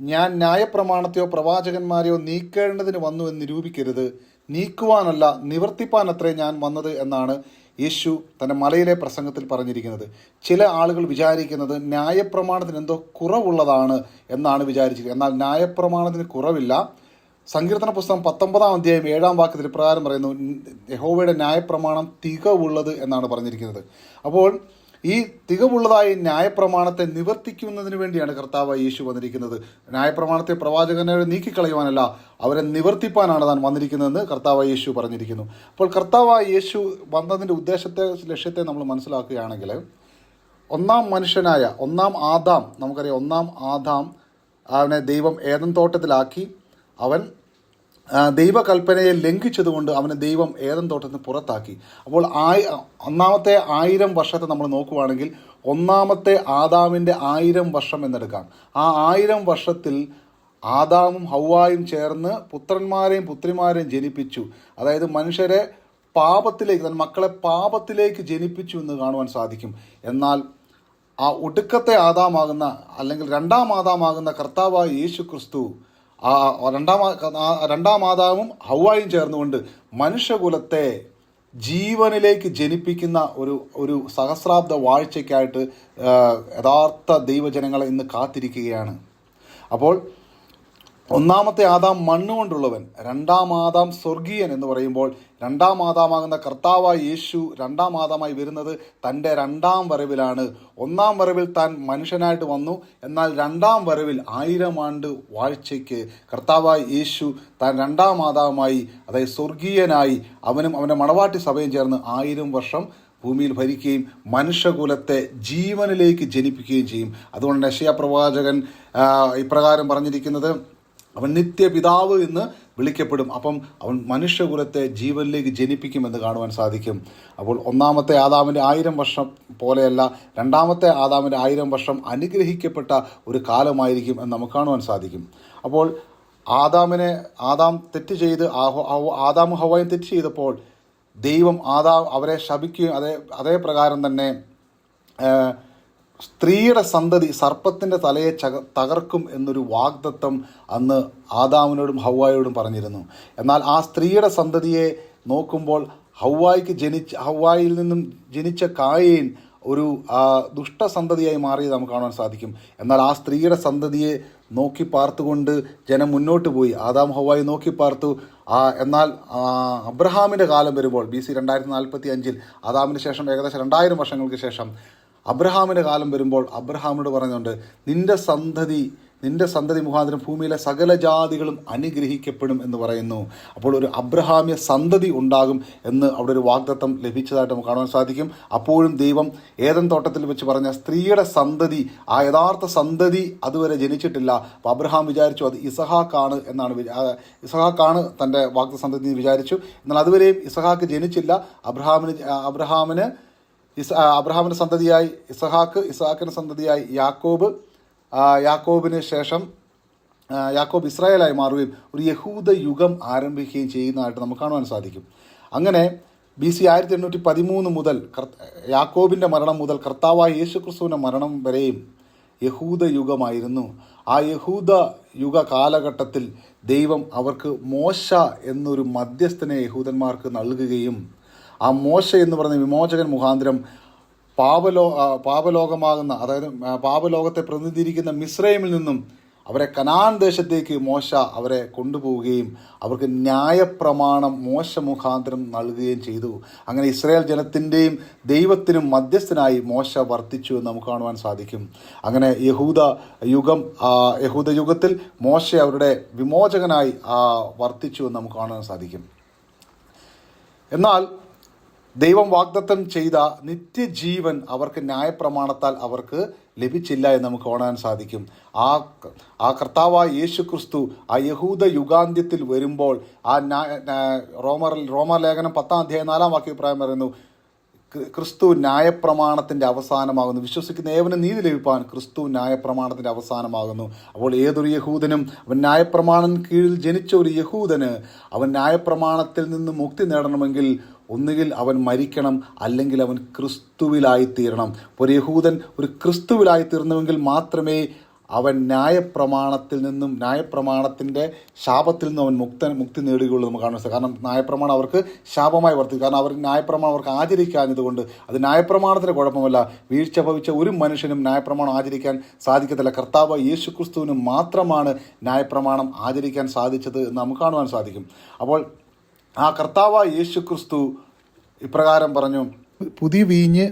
ഞാൻ ന്യായപ്രമാണത്തെയോ പ്രവാചകന്മാരെയോ നീക്കേണ്ടതിന് വന്നു എന്ന് നിരൂപിക്കരുത്. നീക്കുവാനല്ല നിവർത്തിപ്പാനത്രേ ഞാൻ വന്നത് എന്നാണ് യേശു തന്റെ മലയിലെ പ്രസംഗത്തിൽ പറഞ്ഞിരിക്കുന്നത്. ചില ആളുകൾ വിചാരിക്കുന്നത് ന്യായപ്രമാണത്തിന് എന്തോ കുറവുള്ളതാണ് എന്നാണ് വിചാരിച്ചത് എന്നാൽ ന്യായപ്രമാണത്തിന് കുറവില്ല. സങ്കീർത്തന പുസ്തകം പത്തൊമ്പതാം അധ്യായം ഏഴാം വാക്യത്തിൽ പ്രകാരം പറയുന്നു യഹോവയുടെ ന്യായപ്രമാണം തികവുള്ളത് എന്നാണ് പറഞ്ഞിരിക്കുന്നത്. അപ്പോൾ ഈ തികവുള്ളതായ ന്യായപ്രമാണത്തെ നിവർത്തിക്കുന്നതിന് വേണ്ടിയാണ് കർത്താവ് യേശു വന്നിരിക്കുന്നത്. ന്യായപ്രമാണത്തെ പ്രവാചകനെ നീക്കിക്കളയുവാനല്ല അവരെ നിവർത്തിപ്പാനാണ് താൻ വന്നിരിക്കുന്നതെന്ന് കർത്താവ് യേശു പറഞ്ഞിരിക്കുന്നു. അപ്പോൾ കർത്താവ് യേശു വന്നതിന്റെ ഉദ്ദേശത്തെ ലക്ഷ്യത്തെ നമ്മൾ മനസ്സിലാക്കുകയാണെങ്കിൽ ഒന്നാം മനുഷ്യനായ ഒന്നാം ആദാം നമുക്കറിയാം ഒന്നാം ആദാം അവനെ ദൈവം ഏതൻ തോട്ടത്തിലാക്കി അവൻ ദൈവകൽപ്പനയെ ലംഘിച്ചതുകൊണ്ട് അവനെ ദൈവം ഏതൻ തോട്ടത്തിൽ നിന്ന് പുറത്താക്കി. അപ്പോൾ ആയി ഒന്നാമത്തെ ആയിരം വർഷത്തെ നമ്മൾ നോക്കുവാണെങ്കിൽ ഒന്നാമത്തെ ആദാമിന്റെ ആയിരം വർഷം എന്നെടുക്കാം. ആ ആയിരം വർഷത്തിൽ ആദാമും ഹൗവായും ചേർന്ന് പുത്രന്മാരെയും പുത്രിമാരെയും ജനിപ്പിച്ചു. അതായത് മനുഷ്യരെ പാപത്തിലേക്ക് തൻ മക്കളെ പാപത്തിലേക്ക് ജനിപ്പിച്ചു എന്ന് കാണുവാൻ സാധിക്കും. എന്നാൽ ആ ഒടുക്കത്തെ ആദാമാകുന്ന അല്ലെങ്കിൽ രണ്ടാം ആദാമാകുന്ന കർത്താവായ യേശു ക്രിസ്തു ആ രണ്ടാം രണ്ടാം മാതാവും ഹൗവായും ചേർന്നുകൊണ്ട് മനുഷ്യകുലത്തെ ജീവനിലേക്ക് ജനിപ്പിക്കുന്ന ഒരു ഒരു സഹസ്രാബ്ദ വാഴ്ചയ്ക്കായിട്ട് യഥാർത്ഥ ദൈവജനങ്ങളെ ഇന്ന് കാത്തിരിക്കുകയാണ്. അപ്പോൾ ഒന്നാമത്തെ ആദാം മണ്ണുകൊണ്ടുള്ളവൻ രണ്ടാം ആദാം സ്വർഗീയൻ എന്ന് പറയുമ്പോൾ രണ്ടാം ആദാമാകുന്ന കർത്താവായ യേശു രണ്ടാം ആദാമായി വരുന്നത് തന്റെ രണ്ടാം വരവിലാണ്. ഒന്നാം വരവിൽ താൻ മനുഷ്യനായിട്ട് വന്നു. എന്നാൽ രണ്ടാം വരവിൽ ആയിരം ആണ്ട് വാഴ്ചയ്ക്ക് കർത്താവായ യേശു താൻ രണ്ടാം ആദാമായി അതായത് സ്വർഗീയനായി അവനും അവന്റെ മണവാട്ടി സഭയും ചേർന്ന് ആയിരം വർഷം ഭൂമിയിൽ ഭരിക്കുകയും മനുഷ്യകുലത്തെ ജീവനിലേക്ക് ജനിപ്പിക്കുകയും ചെയ്യും. അതുകൊണ്ട് നശയ പ്രവാചകൻ ഇപ്രകാരം പറഞ്ഞിരിക്കുന്നത് അവൻ നിത്യപിതാവ് എന്ന് വിളിക്കപ്പെടും. അപ്പം അവൻ മനുഷ്യകുലത്തെ ജീവനിലേക്ക് ജനിപ്പിക്കുമെന്ന് കാണുവാൻ സാധിക്കും. അപ്പോൾ ഒന്നാമത്തെ ആദാമിന്റെ ആയിരം വർഷം പോലെയല്ല രണ്ടാമത്തെ ആദാമിന്റെ ആയിരം വർഷം അനുഗ്രഹിക്കപ്പെട്ട ഒരു കാലമായിരിക്കും എന്ന് നമുക്ക് കാണുവാൻ സാധിക്കും. അപ്പോൾ ആദാമിനെ ആദാം തെറ്റ് ചെയ്ത് ആദാം ഹവായും തെറ്റ് ചെയ്തപ്പോൾ ദൈവം ആദാ അവരെ ശപിക്കുകയും അതേ അതേ പ്രകാരം തന്നെ സ്ത്രീയുടെ സന്തതി സർപ്പത്തിന്റെ തലയെ ചക തകർക്കും എന്നൊരു വാഗ്ദത്തം അന്ന് ആദാമിനോടും ഹൗവായോടും പറഞ്ഞിരുന്നു. എന്നാൽ ആ സ്ത്രീയുടെ സന്തതിയെ നോക്കുമ്പോൾ ഹൗവായിക്ക് ജനിച്ച ഹൗവായിൽ നിന്നും ജനിച്ച കായേൻ ഒരു ദുഷ്ടസന്തതിയായി മാറിയത് നമുക്ക് കാണാൻ സാധിക്കും. എന്നാൽ ആ സ്ത്രീയുടെ സന്തതിയെ നോക്കി പാർത്തുകൊണ്ട് ജനം മുന്നോട്ട് പോയി. ആദാം ഹവായി നോക്കി പാർത്തു. എന്നാൽ അബ്രഹാമിന്റെ കാലം വരുമ്പോൾ ബി സി രണ്ടായിരത്തി നാൽപ്പത്തി അഞ്ചിൽ ആദാമിന് ശേഷം ഏകദേശം രണ്ടായിരം വർഷങ്ങൾക്ക് ശേഷം അബ്രഹാമിന്റെ കാലം വരുമ്പോൾ അബ്രഹാമിനോട് പറഞ്ഞുകൊണ്ട് നിന്റെ സന്തതി നിന്റെ സന്തതി മുഖാന്തരം ഭൂമിയിലെ സകല ജാതികളും അനുഗ്രഹിക്കപ്പെടും എന്ന് പറയുന്നു. അപ്പോൾ ഒരു അബ്രഹാമ്യ സന്തതി ഉണ്ടാകും എന്ന് അവിടെ ഒരു വാഗ്ദത്തം ലഭിച്ചതായിട്ട് നമുക്ക് കാണാൻ സാധിക്കും. അപ്പോഴും ദൈവം ഏതൻ തോട്ടത്തിൽ വെച്ച് പറഞ്ഞ സ്ത്രീയുടെ സന്തതി ആ യഥാർത്ഥ സന്തതി അതുവരെ ജനിച്ചിട്ടില്ല. അപ്പോൾ അബ്രഹാം വിചാരിച്ചു അത് ഇസഹാക്കാണ് എന്നാണ് ഇസഹാക്കാണ് തന്റെ വാഗ്ദ സന്തതി വിചാരിച്ചു. എന്നാൽ അതുവരെയും ഇസഹാക്ക് ജനിച്ചില്ല. അബ്രഹാമിന് അബ്രഹാമിന് ഇസ അബ്രഹാമിന് സന്തതിയായി ഇസഹാക്ക് ഇസഹാക്കിന്റെ സന്തതിയായി യാക്കോബ്. യാക്കോബിന് ശേഷം യാക്കോബ് ഇസ്രായേലായി മാറുകയും ഒരു യഹൂദ യുഗം ആരംഭിക്കുകയും ചെയ്യുന്നതായിട്ട് നമുക്ക് കാണുവാൻ സാധിക്കും. അങ്ങനെ ബി സി ആയിരത്തി എണ്ണൂറ്റി പതിമൂന്ന് മുതൽ യാക്കോബിന്റെ മരണം മുതൽ കർത്താവായ യേശു ക്രിസ്തുവിന്റെ മരണം വരെയും യഹൂദ യുഗമായിരുന്നു. ആ യഹൂദ യുഗ കാലഘട്ടത്തിൽ ദൈവം അവർക്ക് മോശ എന്നൊരു മധ്യസ്ഥനെ യഹൂദന്മാർക്ക് നൽകുകയും ആ മോശ എന്ന് പറയുന്ന വിമോചകൻ മുഖാന്തരം പാപലോ പാപലോകമാകുന്ന അതായത് പാപലോകത്തെ പ്രതിനിധീകരിക്കുന്ന മിശ്രൈമിൽ നിന്നും അവരെ കനാൻ ദേശത്തേക്ക് മോശ അവരെ കൊണ്ടുപോവുകയും അവർക്ക് ന്യായപ്രമാണം മോശ മുഖാന്തരം നൽകുകയും ചെയ്തു. അങ്ങനെ ഇസ്രായേൽ ജനത്തിന്റെയും ദൈവത്തിനും മധ്യസ്ഥനായി മോശ വർത്തിച്ചു എന്ന് നമുക്ക് കാണുവാൻ സാധിക്കും. അങ്ങനെ യഹൂദ യുഗം യഹൂദ യുഗത്തിൽ മോശ അവരുടെ വിമോചകനായി വർത്തിച്ചു എന്ന് നമുക്ക് കാണുവാൻ സാധിക്കും. എന്നാൽ ദൈവം വാഗ്ദത്തം ചെയ്ത നിത്യജീവൻ അവർക്ക് ന്യായപ്രമാണത്താൽ അവർക്ക് ലഭിച്ചില്ല എന്ന് നമുക്ക് കാണാൻ സാധിക്കും. ആ ആ കർത്താവായ യേശു ക്രിസ്തു ആ യഹൂദ യുഗാന്ത്യത്തിൽ വരുമ്പോൾ ആ റോമർ ലേഖനം പത്താം അധ്യായം നാലാം വാക്യപ്രായം പറയുന്നു ക്രി- ക്രിസ്തു ന്യായപ്രമാണത്തിന്റെ അവസാനമാകുന്നു. വിശ്വസിക്കുന്ന ഏവന് നീതി ലഭിപ്പാൻ ക്രിസ്തു ന്യായപ്രമാണത്തിന്റെ അവസാനമാകുന്നു. അപ്പോൾ ഏതൊരു യഹൂദനും അവൻ ന്യായപ്രമാണൻ കീഴിൽ ജനിച്ച ഒരു യഹൂദന് അവൻ ന്യായപ്രമാണത്തിൽ നിന്ന് മുക്തി നേടണമെങ്കിൽ ഒന്നുകിൽ അവൻ മരിക്കണം അല്ലെങ്കിൽ അവൻ ക്രിസ്തുവിലായിത്തീരണം. ഒരു യഹൂദൻ ഒരു ക്രിസ്തുവിലായിത്തീർന്നുവെങ്കിൽ മാത്രമേ അവൻ ന്യായപ്രമാണത്തിൽ നിന്നും ന്യായപ്രമാണത്തിന്റെ ശാപത്തിൽ നിന്നും അവൻ മുക്ത മുക്തി നേടുകയുള്ളൂ നമുക്ക് കാണാൻ സാധിക്കും. കാരണം ന്യായപ്രമാണം അവർക്ക് ശാപമായി വർത്തിക്കും. കാരണം അവർ ന്യായപ്രമാണം അവർക്ക് ആചരിക്കാഞ്ഞതുകൊണ്ട് അത് ന്യായപ്രമാണത്തിന് കുഴപ്പമല്ല. വീഴ്ച ഭവിച്ച ഒരു മനുഷ്യനും ന്യായപ്രമാണം ആചരിക്കാൻ സാധിക്കത്തില്ല. കർത്താവ് യേശു ക്രിസ്തുവിന് മാത്രമാണ് ന്യായപ്രമാണം ആചരിക്കാൻ സാധിച്ചത് എന്ന് നമുക്ക് കാണുവാൻ സാധിക്കും. അപ്പോൾ ആ കർത്താവ് യേശു ക്രിസ്തു ഇപ്രകാരം പറഞ്ഞു പുതിയ വീഞ്ഞ്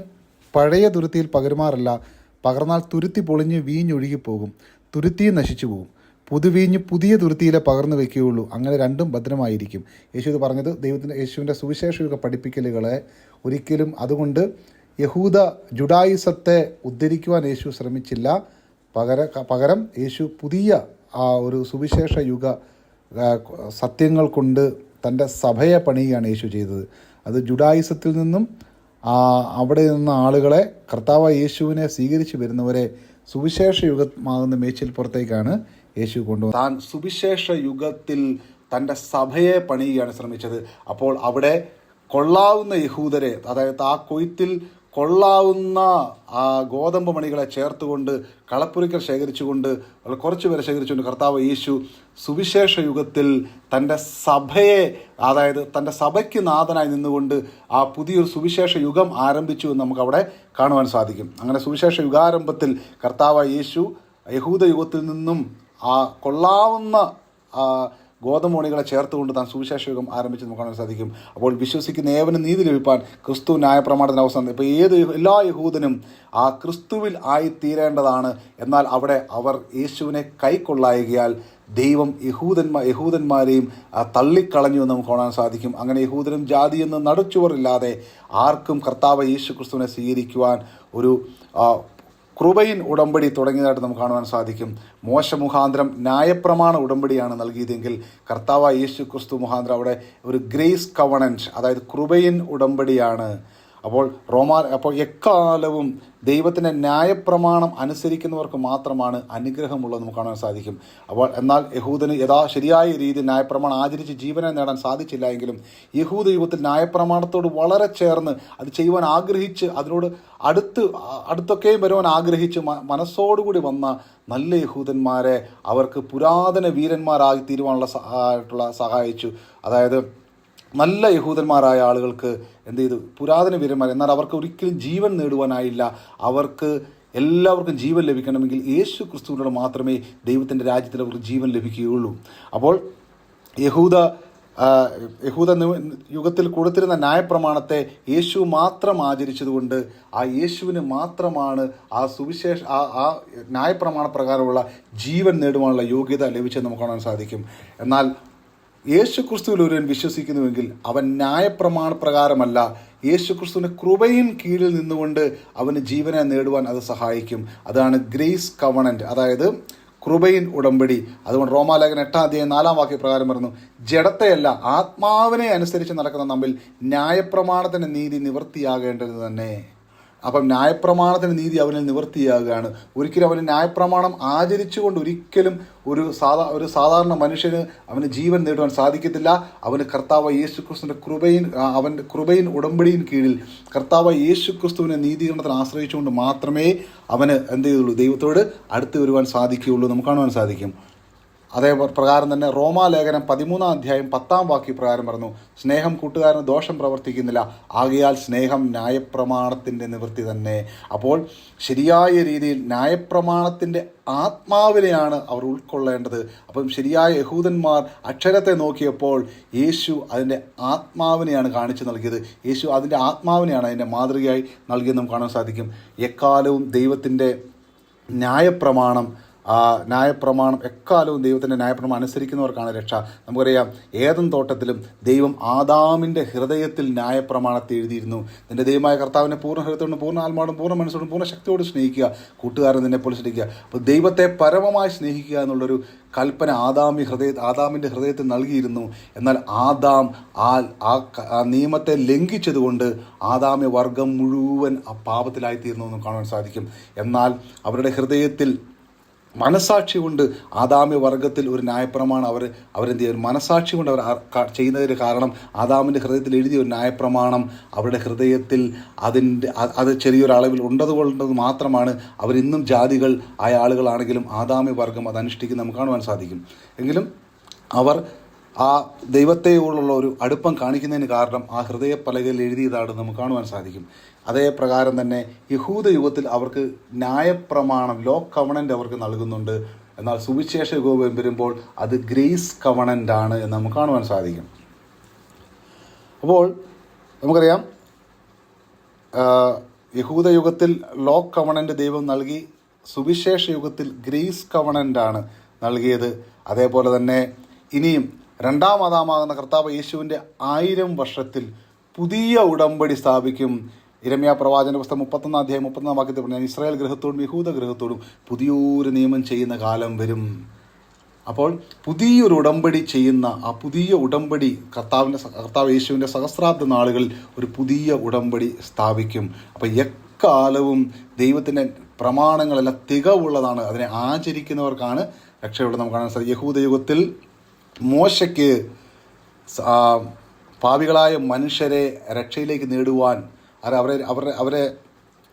പഴയ തുരുത്തിയിൽ പകരുമാറല്ല പകർന്നാൽ തുരുത്തി പൊളിഞ്ഞ് വീഞ്ഞൊഴുകിപ്പോകും തുരുത്തിയും നശിച്ചു പോകും. പുതുവീഞ്ഞ് പുതിയ തുരുത്തിയിലെ പകർന്നു വെക്കുകയുള്ളൂ അങ്ങനെ രണ്ടും ഭദ്രമായിരിക്കും. യേശു ഇത് പറഞ്ഞത് ദൈവത്തിന്റെ യേശുവിന്റെ സുവിശേഷ പഠിപ്പിക്കലുകളെ ഒരിക്കലും അതുകൊണ്ട് യഹൂദ ജുഡായിസത്തെ ഉദ്ധരിക്കുവാൻ യേശു ശ്രമിച്ചില്ല. പകര പകരം യേശു പുതിയ ആ ഒരു സുവിശേഷ യുഗ സത്യങ്ങൾ കൊണ്ട് തന്റെ സഭയെ പണിയുകയാണ് യേശു ചെയ്തത്. അത് ജുഡായിസത്തിൽ നിന്നും അവിടെ നിന്ന ആളുകളെ കർത്താവ് യേശുവിനെ സ്വീകരിച്ചു വരുന്നവരെ സുവിശേഷ യുഗമാകുന്ന മേച്ചിൽ പുറത്തേക്കാണ് യേശു കൊണ്ടുവന്നത്. താൻ സുവിശേഷ യുഗത്തിൽ തന്റെ സഭയെ പണിയുകയാണ് ശ്രമിച്ചത്. അപ്പോൾ അവിടെ കൊള്ളാവുന്ന യഹൂദരെ അതായത് ആ കൊയ്ത്തിൽ കൊള്ളാവുന്ന ആ ഗോതമ്പ് മണികളെ ചേർത്തുകൊണ്ട് കളപ്പുരിക്കൽ ശേഖരിച്ചുകൊണ്ട് കുറച്ച് പേരെ ശേഖരിച്ചുകൊണ്ട് കർത്താവ് യേശു സുവിശേഷ യുഗത്തിൽ തന്റെ സഭയെ അതായത് തന്റെ സഭയ്ക്ക് നാഥനായി നിന്നുകൊണ്ട് ആ പുതിയൊരു സുവിശേഷ യുഗം ആരംഭിച്ചു എന്ന് നമുക്കവിടെ കാണുവാൻ സാധിക്കും. അങ്ങനെ സുവിശേഷ യുഗാരംഭത്തിൽ കർത്താവ് യേശു യഹൂദ യുഗത്തിൽ നിന്നും ആ കൊള്ളാവുന്ന ഗോതമോണികളെ ചേർത്തുകൊണ്ട് താൻ സുവിശേഷ യുഗം ആരംഭിച്ച് നമുക്ക് കാണാൻ സാധിക്കും. അപ്പോൾ വിശ്വസിക്കുന്ന ഏവനും നീതി ലഭിപ്പാൻ ക്രിസ്തു ന്യായപ്രമാണത്തിന് അവസാനം ഇപ്പോൾ ഏത് എല്ലാ യഹൂദനും ആ ക്രിസ്തുവിൽ ആയിത്തീരേണ്ടതാണ്. എന്നാൽ അവിടെ അവർ യേശുവിനെ കൈക്കൊള്ളായകയാൽ ദൈവം യഹൂദന്മാർ യഹൂദന്മാരെയും തള്ളിക്കളഞ്ഞു എന്ന് നമുക്ക് കാണാൻ സാധിക്കും. അങ്ങനെ യഹൂദനും ജാതിയെന്ന് നടുച്ചുവറില്ലാതെ ആർക്കും കർത്താവ് യേശു ക്രിസ്തുവിനെ സ്വീകരിക്കുവാൻ ഒരു കൃപയിൻ ഉടമ്പടി തുടങ്ങിയതായിട്ട് നമുക്ക് കാണുവാൻ സാധിക്കും. മോശ മുഖാന്തരം ന്യായപ്രമാണ ഉടമ്പടിയാണ് നൽകിയതെങ്കിൽ കർത്താവ് യേശു ക്രിസ്തു മുഖാന്തരം അവിടെ ഒരു ഗ്രേസ് കവണന്റ് അതായത് കൃപയിൻ ഉടമ്പടിയാണ് അപ്പോൾ റോമാ അപ്പോൾ എക്കാലവും ദൈവത്തിന്റെ ന്യായപ്രമാണം അനുസരിക്കുന്നവർക്ക് മാത്രമാണ് അനുഗ്രഹമുള്ളത് നമുക്ക് കാണാൻ സാധിക്കും. അപ്പോൾ എന്നാൽ യഹൂദന് യഥാ ശരിയായ രീതിയിൽ ന്യായപ്രമാണം ആചരിച്ച് ജീവനെ നേടാൻ സാധിച്ചില്ല എങ്കിലും യഹൂദ യുഗത്തിൽ ന്യായപ്രമാണത്തോട് വളരെ ചേർന്ന് അത് ചെയ്യുവാൻ ആഗ്രഹിച്ച് അതിനോട് അടുത്ത് അടുത്തൊക്കെയും വരുവാൻ ആഗ്രഹിച്ച് മനസ്സോടുകൂടി വന്ന നല്ല യഹൂദന്മാരെ അവർക്ക് പുരാതന വീരന്മാരായി തീരുവാനുള്ള സഹായിട്ടുള്ള സഹായിച്ചു. അതായത് നല്ല യഹൂദന്മാരായ ആളുകൾക്ക് എന്ത് ചെയ്തു? പുരാതന വീരന്മാർ. എന്നാൽ അവർക്ക് ഒരിക്കലും ജീവൻ നേടുവാനായില്ല. അവർക്ക് എല്ലാവർക്കും ജീവൻ ലഭിക്കണമെങ്കിൽ യേശു ക്രിസ്തുവിനോട് മാത്രമേ ദൈവത്തിന്റെ രാജ്യത്തിൽ അവർക്ക് ജീവൻ ലഭിക്കുകയുള്ളൂ. അപ്പോൾ യഹൂദ യഹൂദ യുഗത്തിൽ കൊടുത്തിരുന്ന ന്യായപ്രമാണത്തെ യേശു മാത്രം ആചരിച്ചതുകൊണ്ട് ആ യേശുവിന് മാത്രമാണ് ആ സുവിശേഷ ആ ആ ന്യായപ്രമാണ പ്രകാരമുള്ള ജീവൻ നേടുവാനുള്ള യോഗ്യത ലഭിച്ചത് നമുക്ക് കാണാൻ സാധിക്കും. എന്നാൽ യേശു ക്രിസ്തുവിൽ ഒരുവൻ വിശ്വസിക്കുന്നുവെങ്കിൽ അവൻ ന്യായപ്രമാണ പ്രകാരമല്ല യേശു ക്രിസ്തുവിന്റെ കൃപയിൻ കീഴിൽ നിന്നുകൊണ്ട് അവന് ജീവനെ നേടുവാൻ അത് സഹായിക്കും. അതാണ് ഗ്രേസ് കവണന്റ് അതായത് കൃപയിൻ ഉടമ്പടി. അതുകൊണ്ട് റോമാലേഖൻ എട്ടാം അധ്യായം നാലാം വാക്യ പ്രകാരം പറഞ്ഞു ജഡത്തെയല്ല ആത്മാവിനെ അനുസരിച്ച് നടക്കുന്ന നമ്മിൽ ന്യായപ്രമാണത്തിന്റെ നീതി നിവൃത്തിയാകേണ്ടത് തന്നെ. അപ്പം ന്യായപ്രമാണത്തിന് നീതി അവനിൽ നിവൃത്തിയാകുകയാണ്. ഒരിക്കലും അവന് ന്യായപ്രമാണം ആചരിച്ചുകൊണ്ട് ഒരിക്കലും ഒരു സാധാ ഒരു സാധാരണ മനുഷ്യന് അവന് ജീവൻ നേടുവാൻ സാധിക്കത്തില്ല. അവന് കർത്താവ് യേശു ക്രിസ്തുവിന്റെ കൃപയിൻ അവന്റെ കൃപയിൻ ഉടമ്പടിയിൻ കീഴിൽ കർത്താവ് യേശു ക്രിസ്തുവിനെ നീതീകരണത്തിന് ആശ്രയിച്ചുകൊണ്ട് മാത്രമേ അവന് എന്ത് ചെയ്തുള്ളൂ? ദൈവത്തോട് അടുത്ത് വരുവാൻ സാധിക്കുകയുള്ളൂ. നമുക്ക് കാണുവാൻ സാധിക്കും. അതേ പ്രകാരം തന്നെ റോമാലേഖനം പതിമൂന്നാം അധ്യായം പത്താം വാക്യ പ്രകാരം പറഞ്ഞു സ്നേഹം കൂട്ടുകാരന് ദോഷം പ്രവർത്തിക്കുന്നില്ല ആകയാൽ സ്നേഹം ന്യായപ്രമാണത്തിന്റെ നിവൃത്തി തന്നെ. അപ്പോൾ ശരിയായ രീതിയിൽ ന്യായപ്രമാണത്തിന്റെ ആത്മാവിനെയാണ് അവർ ഉൾക്കൊള്ളേണ്ടത്. അപ്പം ശരിയായ യഹൂദന്മാർ അക്ഷരത്തെ നോക്കിയപ്പോൾ യേശു അതിന്റെ ആത്മാവിനെയാണ് കാണിച്ചു നൽകിയത്. യേശു അതിന്റെ ആത്മാവിനെയാണ് അതിന്റെ മാതൃകയായി നൽകിയെന്നും കാണാൻ സാധിക്കും. എക്കാലവും ദൈവത്തിന്റെ ന്യായപ്രമാണം ആ ന്യായപ്രമാണം എക്കാലവും ദൈവത്തിന്റെ ന്യായപ്രമാണം അനുസരിക്കുന്നവർക്കാണ് രക്ഷ. നമുക്കറിയാം ഏതും തോട്ടത്തിലും ദൈവം ആദാമിന്റെ ഹൃദയത്തിൽ ന്യായപ്രമാണത്തെ എഴുതിയിരുന്നു. നിന്റെ ദൈവമായ കർത്താവിനെ പൂർണ ഹൃദയത്തോടും പൂർണ ആത്മാവോടും പൂർണ മനസ്സോടും പൂർണ ശക്തിയോടും സ്നേഹിക്കുക. കൂട്ടുകാരൻ നിന്നെ പോലെ സ്നേഹിക്കുക അപ്പോൾ ദൈവത്തെ പരമമായി സ്നേഹിക്കുക എന്നുള്ളൊരു കൽപ്പന ആദാമി ഹൃദയ ആദാമിന്റെ ഹൃദയത്തിൽ നൽകിയിരുന്നു. എന്നാൽ ആദാം ആ ആ നിയമത്തെ ലംഘിച്ചതുകൊണ്ട് ആദാമി വർഗം മുഴുവൻ ആ പാപത്തിലായിത്തീർന്നു എന്ന് കാണാൻ സാധിക്കും. എന്നാൽ അവരുടെ ഹൃദയത്തിൽ മനസാക്ഷി കൊണ്ട് ആദാമ്യ വർഗത്തിൽ ഒരു ന്യായപ്രമാണം അവർ അവരെന്ത് ചെയ്യും മനസാക്ഷി കൊണ്ട് അവർ ചെയ്യുന്നതിന് കാരണം ആദാമിന്റെ ഹൃദയത്തിൽ എഴുതിയ ഒരു ന്യായപ്രമാണം അവരുടെ ഹൃദയത്തിൽ അതിന്റെ അത് ചെറിയൊരളവിൽ ഉണ്ടതുകൊണ്ടത് മാത്രമാണ് അവരിന്നും ജാതികൾ ആയ ആളുകളാണെങ്കിലും ആദാമ്യ വർഗം അത് അനുഷ്ഠിക്കുന്ന നമുക്ക് കാണുവാൻ സാധിക്കും. എങ്കിലും അവർ ആ ദൈവത്തെയോടുള്ള ഒരു അടുപ്പം കാണിക്കുന്നതിന് കാരണം ആ ഹൃദയ പലകയിൽ എഴുതിയതാണ് നമുക്ക് കാണുവാൻ സാധിക്കും. അതേ പ്രകാരം തന്നെ യഹൂദ യുഗത്തിൽ അവർക്ക് ന്യായപ്രമാണം ലോ കവണന്റ് അവർക്ക് നൽകുന്നുണ്ട്. എന്നാൽ സുവിശേഷ യുഗം വരുമ്പോൾ അത് ഗ്രേസ് കവണന്റ് ആണ് എന്ന് നമുക്ക് കാണുവാൻ സാധിക്കും. അപ്പോൾ നമുക്കറിയാം യഹൂദ യുഗത്തിൽ ലോ കവണന്റ് ദൈവം നൽകി സുവിശേഷ യുഗത്തിൽ ഗ്രേസ് കവണന്റ് ആണ് നൽകിയത്. അതേപോലെ തന്നെ ഇനിയും രണ്ടാം അതാമാകുന്ന കർത്താവ് യേശുവിന്റെ ആയിരം വർഷത്തിൽ പുതിയ ഉടമ്പടി സ്ഥാപിക്കും ഇരമ്യ പ്രവാചന പുസ്തകം മുപ്പത്തൊന്നാം അധ്യായം മുപ്പത്തൊന്നാം വാക്യത്തിൽ പറഞ്ഞാൽ ഇസ്രായേൽ ഗൃഹത്തോടും യഹൂദ ഗൃഹത്തോടും പുതിയൊരു നിയമം ചെയ്യുന്ന കാലം വരും. അപ്പോൾ പുതിയൊരു ഉടമ്പടി ചെയ്യുന്ന ആ പുതിയ ഉടമ്പടി കർത്താവിന്റെ കർത്താവ് യേശുവിന്റെ സഹസ്രാബ്ദ നാളുകളിൽ ഒരു പുതിയ ഉടമ്പടി സ്ഥാപിക്കും. അപ്പോൾ എക്കാലവും ദൈവത്തിന്റെ പ്രമാണങ്ങളെല്ലാം തികവുള്ളതാണ് അതിനെ ആചരിക്കുന്നവർക്കാണ് രക്ഷയുള്ളത് നമുക്ക് കാണാൻ സാധിക്കും. യഹൂദ യുഗത്തിൽ മോശയ്ക്ക് പാവികളായ മനുഷ്യരെ രക്ഷയിലേക്ക് നേടുവാൻ അവരെ അവരെ അവരെ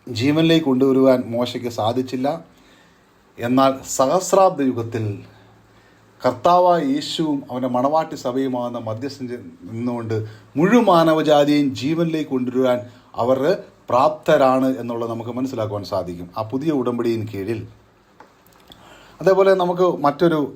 ജീവനിലേക്ക് കൊണ്ടുവരുവാൻ മോശയ്ക്ക് സാധിച്ചില്ല. എന്നാൽ സഹസ്രാബ്ദ യുഗത്തിൽ കർത്താവായ യേശുവും അവന്റെ മണവാട്ടി സഭയുമാകുന്ന മധ്യസ്ഥ നിന്നുകൊണ്ട് മുഴുവൻ മാനവജാതിയെയും ജീവനിലേക്ക് കൊണ്ടുവരുവാൻ അവർ പ്രാപ്തരാണ് എന്നുള്ളത് നമുക്ക് മനസ്സിലാക്കുവാൻ സാധിക്കും. ആ പുതിയ ഉടമ്പടിயின் കീഴിൽ. അതേപോലെ നമുക്ക് മറ്റൊരു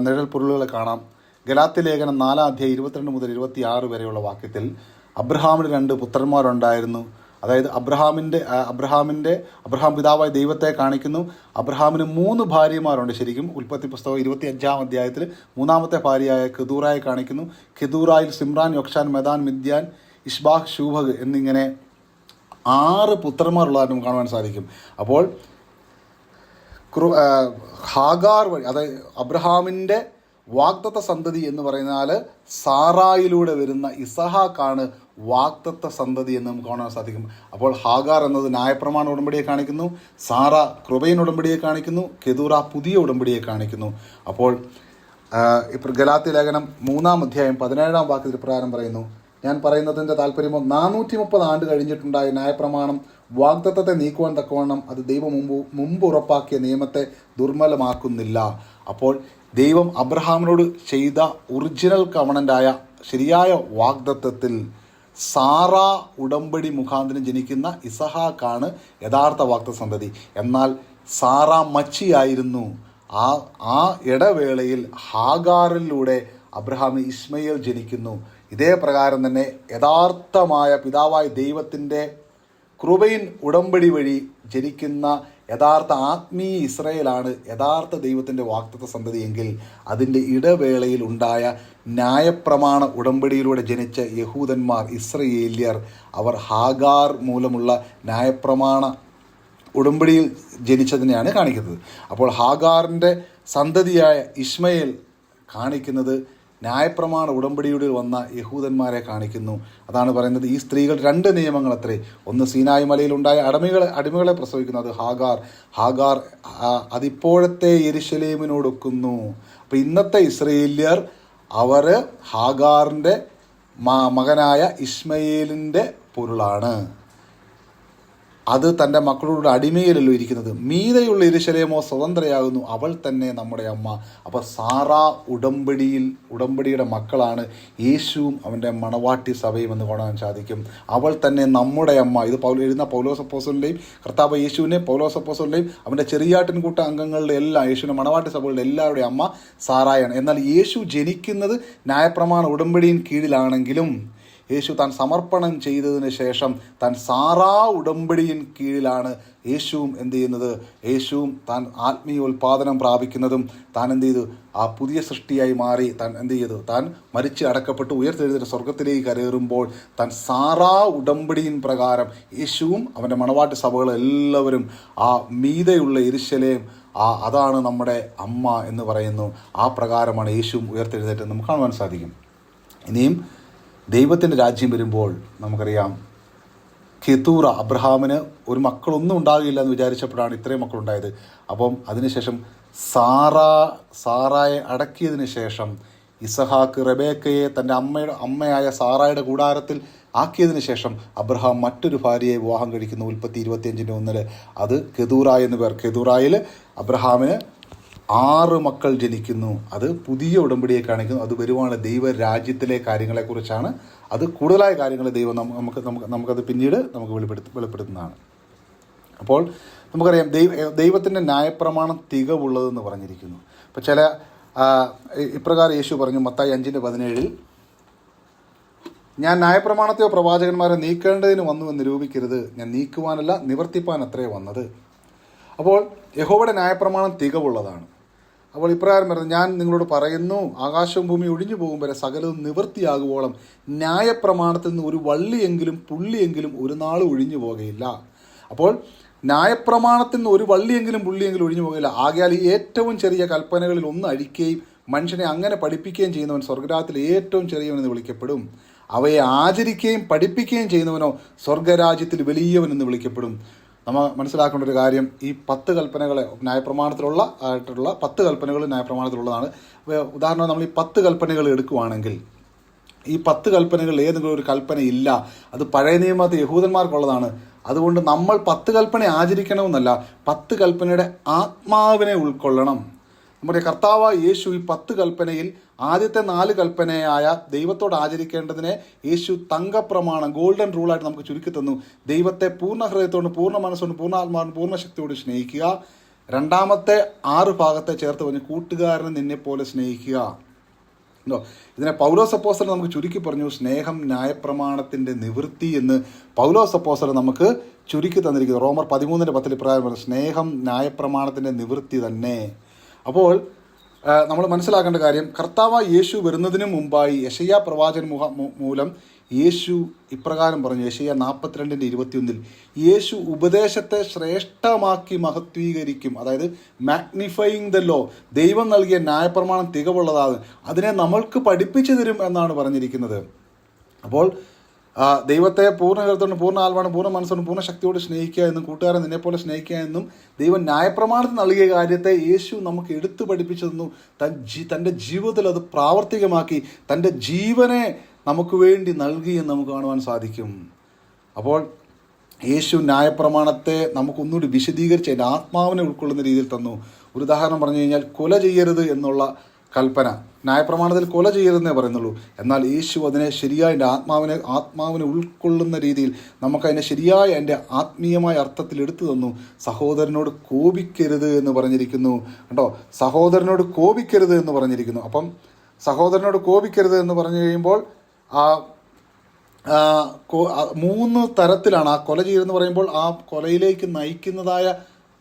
നിഴൽ പൊരുളുകൾ കാണാം. ഗലാത്തി ലേഖനം നാലാം അധ്യായം ഇരുപത്തിരണ്ട് മുതൽ ഇരുപത്തി ആറ് വരെയുള്ള വാക്യത്തിൽ അബ്രഹാമിന് രണ്ട് പുത്രന്മാരുണ്ടായിരുന്നു. അതായത് അബ്രഹാമിന്റെ അബ്രഹാമിന്റെ അബ്രഹാം പിതാവായ ദൈവത്തെ കാണിക്കുന്നു. അബ്രഹാമിന് മൂന്ന് ഭാര്യമാരുണ്ട് ശരിക്കും. ഉൽപ്പത്തി പുസ്തകം ഇരുപത്തി അഞ്ചാം അധ്യായത്തിൽ മൂന്നാമത്തെ ഭാര്യയായ ഖിദൂറായി കാണിക്കുന്നു. ഖിദൂറായിൽ സിമ്രാൻ യൊക്ഷാൻ മെദാൻ മിദ്യാൻ ഇഷ്ബാഹ് ശൂഭഗ് എന്നിങ്ങനെ ആറ് പുത്രന്മാരുള്ളതായിട്ടും കാണുവാൻ സാധിക്കും. അപ്പോൾ ഹാഗാർ വഴി അതായത് അബ്രഹാമിന്റെ വാഗ്ദത്ത സന്തതി എന്ന് പറഞ്ഞാൽ സാറായിലൂടെ വരുന്ന ഇസഹാക്കാണ് വാഗ്ദത്ത സന്തതി എന്ന് നമുക്ക് കാണാൻ സാധിക്കും. അപ്പോൾ ഹാഗാർ എന്നത് ന്യായപ്രമാണ ഉടമ്പടിയെ കാണിക്കുന്നു സാറ കൃപയിൻ ഉടമ്പടിയെ കാണിക്കുന്നു കെതൂറ പുതിയ ഉടമ്പടിയെ കാണിക്കുന്നു. അപ്പോൾ ഇപ്പോൾ ഗലാത്തി ലേഖനം മൂന്നാം അധ്യായം പതിനേഴാം വാക്യത്തിൽ പ്രകാരം പറയുന്നു ഞാൻ പറയുന്നതിന്റെ താല്പര്യമോ നാനൂറ്റി മുപ്പത് ആണ്ട് കഴിഞ്ഞിട്ടുണ്ടായ ന്യായപ്രമാണം വാഗ്ദത്തത്തെ നീക്കുവാൻ തക്കവണ്ണം അത് ദൈവം മുമ്പ് മുമ്പ് ഉറപ്പാക്കിയ നിയമത്തെ ദുർബലമാക്കുന്നില്ല അപ്പോൾ ദൈവം അബ്രഹാമിനോട് ചെയ്ത ഒറിജിനൽ കവണന്റായ ശരിയായ വാഗ്ദത്തത്തിൽ സാറ ഉടമ്പടി മുഖാന്തരം ജനിക്കുന്ന ഇസഹാക്കാണ് യഥാർത്ഥ വാക്തസന്തതി. സന്തതി എന്നാൽ സാറ മച്ചിയായിരുന്നു ആ ആ ഇടവേളയിൽ ഹാഗാറിലൂടെ അബ്രഹാമിന് ഇസ്മയിൽ ജനിക്കുന്നു. ഇതേ പ്രകാരം തന്നെ യഥാർത്ഥമായ പിതാവായ ദൈവത്തിന്റെ കൃപയിൻ ഉടമ്പടി വഴി ജനിക്കുന്ന യഥാർത്ഥ ആത്മീയ ഇസ്രയേലാണ് യഥാർത്ഥ ദൈവത്തിന്റെ വാക്തത്വ സന്തതിയെങ്കിൽ അതിന്റെ ഇടവേളയിൽ ഉണ്ടായ ന്യായപ്രമാണ ഉടമ്പടിയിലൂടെ ജനിച്ച യഹൂദന്മാർ ഇസ്രയേല്യർ അവർ ഹാഗാർ മൂലമുള്ള ന്യായപ്രമാണ ഉടമ്പടിയിൽ ജനിച്ചതിനെയാണ് കാണിക്കുന്നത്. അപ്പോൾ ഹാഗാറിന്റെ സന്തതിയായ ഇസ്മയേൽ കാണിക്കുന്നത് ന്യായപ്രമാണ ഉടമ്പടിയുടെ വന്ന യഹൂദന്മാരെ കാണിക്കുന്നു. അതാണ് പറയുന്നത് ഈ സ്ത്രീകൾ രണ്ട് നിയമങ്ങൾ അത്രേ ഒന്ന് സീനായി മലയിലുണ്ടായ അടിമകളെ അടിമകളെ പ്രസവിക്കുന്നത് ഹാഗാർ. ഹാഗാർ ആ, അതിപ്പോഴത്തെ എരിശലേമിനോടൊക്കുന്നു അപ്പോൾ ഇന്നത്തെ ഇസ്രയേലിയർ അവർ ഹാഗാറിന്റെ മകനായ ഇസ്മയേലിന്റെ പൊരുളാണ്. അത് തന്റെ മക്കളോട് അടിമയിലല്ലോ ഇരിക്കുന്നത്. മീതയുള്ള ഇരുശലേമോ സ്വതന്ത്രയാകുന്നു. അവൾ തന്നെ നമ്മുടെ അമ്മ. അപ്പോൾ സാറ ഉടമ്പടിയിൽ ഉടമ്പടിയുടെ മക്കളാണ് യേശുവും അവന്റെ മണവാട്ടി സഭയും എന്ന് കാണാൻ സാധിക്കും. അവൾ തന്നെ നമ്മുടെ അമ്മ. ഇത് പൗല എഴുതുന്ന പൗലോസപ്പോസലിന്റെയും കർത്താവ് യേശുവിനെ പൗലോസപ്പോസലിന്റെയും അവന്റെ ചെറിയാട്ടിൻകൂട്ട അംഗങ്ങളുടെ എല്ലാം യേശുവിന്റെ മണവാട്ടി സഭകളുടെ എല്ലാവരുടെയും അമ്മ സാറായാണ്. എന്നാൽ യേശു ജനിക്കുന്നത് ന്യായപ്രമാണ ഉടമ്പടിயின் കീഴിലാണെങ്കിലും യേശു താൻ സമർപ്പണം ചെയ്തതിന് ശേഷം താൻ സാറാ ഉടമ്പടിയിൻ കീഴിലാണ് യേശുവും എന്ത് ചെയ്യുന്നത്? യേശുവും താൻ ആത്മീയോൽപാദനം പ്രാപിക്കുന്നതും താൻ എന്ത് ചെയ്തു? ആ പുതിയ സൃഷ്ടിയായി മാറി താൻ എന്ത് ചെയ്തു? താൻ മരിച്ച് അടക്കപ്പെട്ട് ഉയർത്തെഴുതിട്ട് സ്വർഗത്തിലേക്ക് കരേറുമ്പോൾ താൻ സാറാ ഉടമ്പടിയിൻ പ്രകാരം യേശുവും അവന്റെ മണവാട്ടി സഭകളെല്ലാവരും ആ മീതയുള്ള എരിശലയും ആ അതാണ് നമ്മുടെ അമ്മ എന്ന് പറയുന്നു. ആ പ്രകാരമാണ് യേശുവും ഉയർത്തെഴുന്നേറ്റ് നമുക്ക് കാണുവാൻ സാധിക്കും. ഇനിയും ദൈവത്തിന്റെ രാജ്യം വരുമ്പോൾ നമുക്കറിയാം ഖിത്തൂറ അബ്രഹാമിന് ഒരു മക്കളൊന്നും ഉണ്ടാകില്ല എന്ന് വിചാരിച്ചപ്പോഴാണ് ഇത്രയും മക്കളുണ്ടായത്. അപ്പം അതിനുശേഷം സാറ സാറായെ അടക്കിയതിന് ശേഷം ഇസഹാക്ക് റബേക്കയെ തന്റെ അമ്മയുടെ അമ്മയായ സാറായുടെ കൂടാരത്തിൽ ആക്കിയതിന് ശേഷം അബ്രഹാം മറ്റൊരു ഭാര്യയെ വിവാഹം കഴിക്കുന്നു ഉൽപ്പത്തി ഇരുപത്തിയഞ്ചിന്റെ ഒന്നിൽ അത് കെതൂറായ എന്ന് പേർ. കെതൂറായിൽ അബ്രഹാമിന് ആറ് മക്കൾ ജനിക്കുന്നു. അത് പുതിയ ഉടമ്പടിയെ കാണിക്കുന്നു. അത് വരുവാണ് ദൈവരാജ്യത്തിലെ കാര്യങ്ങളെക്കുറിച്ചാണ്. അത് കൂടുതലായ കാര്യങ്ങൾ ദൈവം നമുക്ക് നമുക്ക് നമുക്കത് പിന്നീട് നമുക്ക് വെളിപ്പെടുത്തി വെളിപ്പെടുത്തുന്നതാണ്. അപ്പോൾ നമുക്കറിയാം ദൈവ ദൈവത്തിന്റെ ന്യായപ്രമാണം തികവുള്ളതെന്ന് പറഞ്ഞിരിക്കുന്നു. അപ്പോൾ ചില ഇപ്രകാരം യേശു പറഞ്ഞു മത്തായി അഞ്ചിന്റെ പതിനേഴിൽ ഞാൻ ന്യായപ്രമാണത്തെയോ പ്രവാചകന്മാരെ നീക്കേണ്ടതിന് വന്നു എന്ന് നിരൂപിക്കരുത്. ഞാൻ നീക്കുവാനല്ല നിവർത്തിപ്പാൻ അത്രേ വന്നത്. അപ്പോൾ യഹോവയുടെ ന്യായപ്രമാണം തികവുള്ളതാണ്. അപ്പോൾ ഇപ്രകാരം പറഞ്ഞു ഞാൻ നിങ്ങളോട് പറയുന്നു ആകാശവും ഭൂമി ഒഴിഞ്ഞു പോകും വരെ സകലതും നിവൃത്തിയാകുവോളം. ന്യായപ്രമാണത്തിൽ നിന്ന് ഒരു വള്ളിയെങ്കിലും പുള്ളിയെങ്കിലും ഒരു നാൾ ഒഴിഞ്ഞു പോകുകയില്ല. അപ്പോൾ ന്യായപ്രമാണത്തിൽ നിന്ന് ഒരു വള്ളിയെങ്കിലും പുള്ളിയെങ്കിലും ഒഴിഞ്ഞു പോകുകയില്ല. ആകയാൽ ഈ ഏറ്റവും ചെറിയ കൽപ്പനകളിൽ ഒന്ന് അഴിക്കുകയും മനുഷ്യനെ അങ്ങനെ പഠിപ്പിക്കുകയും ചെയ്യുന്നവൻ സ്വർഗരാജ്യത്തിൽ ഏറ്റവും ചെറിയവനെന്ന് വിളിക്കപ്പെടും. അവയെ ആചരിക്കുകയും പഠിപ്പിക്കുകയും ചെയ്യുന്നവനോ സ്വർഗരാജ്യത്തിൽ വലിയവനെന്ന് വിളിക്കപ്പെടും. നമ്മൾ മനസ്സിലാക്കേണ്ട ഒരു കാര്യം ഈ പത്ത് കൽപ്പനകളെ ന്യായപ്രമാണത്തിലുള്ള ആയിട്ടുള്ള പത്ത് കൽപ്പനകൾ ന്യായപ്രമാണത്തിലുള്ളതാണ്. ഉദാഹരണം നമ്മൾ ഈ പത്ത് കൽപ്പനകൾ എടുക്കുവാണെങ്കിൽ ഈ പത്ത് കൽപ്പനകളിൽ ഏതെങ്കിലും ഒരു കൽപ്പന ഇല്ല. അത് പഴയ നിയമത്തെ യഹൂദന്മാർക്കുള്ളതാണ്. അതുകൊണ്ട് നമ്മൾ പത്ത് കൽപ്പന ആചരിക്കണമെന്നല്ല പത്ത് കൽപ്പനയുടെ ആത്മാവിനെ ഉൾക്കൊള്ളണം. നമ്മുടെ കർത്താവ് യേശു ഈ പത്ത് കൽപ്പനയിൽ ആദ്യത്തെ നാല് കൽപ്പനയായ ദൈവത്തോട് ആചരിക്കേണ്ടതിനെ യേശു തങ്കപ്രമാണം ഗോൾഡൻ റൂളായിട്ട് നമുക്ക് ചുരുക്കി തന്നു. ദൈവത്തെ പൂർണ ഹൃദയത്തോട് പൂർണ മനസ്സോട് പൂർണ ആത്മാവിന് പൂർണ ശക്തിയോട് സ്നേഹിക്കുക. രണ്ടാമത്തെ ആറ് ഭാഗത്തെ ചേർത്ത് പറഞ്ഞ് കൂട്ടുകാരനെ നിന്നെ പോലെ സ്നേഹിക്കുക. ഉണ്ടോ ഇതിനെ പൗലോസ് സപ്പോസർ നമുക്ക് ചുരുക്കി പറഞ്ഞു സ്നേഹം ന്യായപ്രമാണത്തിന്റെ നിവൃത്തി എന്ന് പൗലോസ് സപ്പോസർ നമുക്ക് ചുരുക്കി തന്നിരിക്കുന്നു. റോമർ പതിമൂന്നിന്റെ പത്തിൽ പറഞ്ഞു സ്നേഹം ന്യായപ്രമാണത്തിന്റെ നിവൃത്തി തന്നെ. അപ്പോൾ നമ്മൾ മനസ്സിലാക്കേണ്ട കാര്യം കർത്താവ് യേശു വരുന്നതിന് മുമ്പായി യശയ്യ പ്രവാചൻ മുഖ മൂലം യേശു ഇപ്രകാരം പറഞ്ഞു യശയ്യ നാൽപ്പത്തിരണ്ടിന്റെ ഇരുപത്തിയൊന്നിൽ യേശു ഉപദേശത്തെ ശ്രേഷ്ഠമാക്കി മഹത്വീകരിക്കും. അതായത് മാഗ്നിഫൈയിങ് ദ ലോ ദൈവം നൽകിയ ന്യായപ്രമാണം തികവുള്ളതാണ്. അതിനെ നമ്മൾക്ക് പഠിപ്പിച്ചു തരും എന്നാണ് പറഞ്ഞിരിക്കുന്നത്. അപ്പോൾ ദൈവത്തെ പൂർണ ഹൃദയത്തോടും പൂർണ ആൽവാണ് പൂർണ മനസ്സോടും പൂർണ ശക്തിയോട് സ്നേഹിക്കുക എന്നും കൂട്ടുകാരൻ നിന്നെപ്പോലെ സ്നേഹിക്കുക എന്നും ദൈവം ന്യായപ്രമാണത്തിൽ നൽകിയ കാര്യത്തെ യേശു നമുക്ക് എടുത്തു പഠിപ്പിച്ചു തന്നു തൻ തന്റെ ജീവിതത്തിൽ അത് പ്രാവർത്തികമാക്കി തന്റെ ജീവനെ നമുക്ക് വേണ്ടി നൽകി എന്ന് നമുക്ക് കാണുവാൻ സാധിക്കും. അപ്പോൾ യേശു ന്യായപ്രമാണത്തെ നമുക്കൊന്നുകൂടി വിശദീകരിച്ച് എന്റെ ആത്മാവിനെ ഉൾക്കൊള്ളുന്ന രീതിയിൽ തന്നു. ഒരു ഉദാഹരണം പറഞ്ഞു കഴിഞ്ഞാൽ കൊല ചെയ്യരുത് എന്നുള്ള കൽപ്പന. ന്യായപ്രമാണത്തിൽ കൊല ചെയ്യരുതെന്നേ പറയുന്നുള്ളൂ. എന്നാൽ യേശു അതിനെ ശരിയായ എന്റെ ആത്മാവിനെ ആത്മാവിനെ ഉൾക്കൊള്ളുന്ന രീതിയിൽ നമുക്കതിനെ ശരിയായ എന്റെ ആത്മീയമായ അർത്ഥത്തിൽ എടുത്തു തന്നു. സഹോദരനോട് കോപിക്കരുത് എന്ന് പറഞ്ഞിരിക്കുന്നു. കേട്ടോ സഹോദരനോട് കോപിക്കരുത് എന്ന് പറഞ്ഞിരിക്കുന്നു. അപ്പം സഹോദരനോട് കോപിക്കരുത് എന്ന് പറഞ്ഞു കഴിയുമ്പോൾ ആ മൂന്ന് തരത്തിലാണ് ആ കൊല ചെയ്യുമെന്ന് പറയുമ്പോൾ ആ കൊലയിലേക്ക് നയിക്കുന്നതായ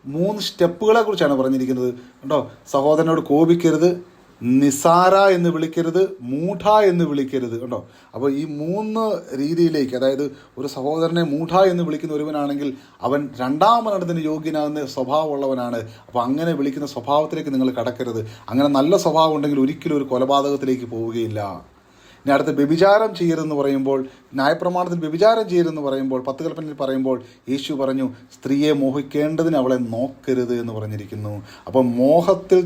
മൂന്ന് സ്റ്റെപ്പുകളെ കുറിച്ചാണ് പറഞ്ഞിരിക്കുന്നത്. കേട്ടോ സഹോദരനോട് കോപിക്കരുത്. നിസാര എന്ന് വിളിക്കരുത് മൂഢ എന്ന് വിളിക്കരുത് കേട്ടോ അപ്പോൾ ഈ മൂന്ന് രീതിയിലേക്ക് അതായത് ഒരു സഹോദരനെ മൂഢ എന്ന് വിളിക്കുന്ന ഒരുവനാണെങ്കിൽ അവൻ രണ്ടാമനടത്തിന് യോഗ്യനാകുന്ന സ്വഭാവമുള്ളവനാണ്. അപ്പോൾ അങ്ങനെ വിളിക്കുന്ന സ്വഭാവത്തിലേക്ക് നിങ്ങൾ കടക്കരുത്. അങ്ങനെ നല്ല സ്വഭാവം ഉണ്ടെങ്കിൽ ഒരിക്കലും ഒരു കൊലപാതകത്തിലേക്ക് പോവുകയില്ല. ഇനി അടുത്ത് വ്യഭിചാരം ചെയ്യരുതെന്ന് പറയുമ്പോൾ ന്യായപ്രമാണത്തിൽ വ്യഭിചാരം ചെയ്യരുതെന്ന് പറയുമ്പോൾ പത്ത് കൽപ്പനയിൽ പറയുമ്പോൾ യേശു പറഞ്ഞു സ്ത്രീയെ മോഹിക്കേണ്ടതിന് അവളെ നോക്കരുത് എന്ന് പറഞ്ഞിരിക്കുന്നു. അപ്പോൾ മോഹത്തിൽ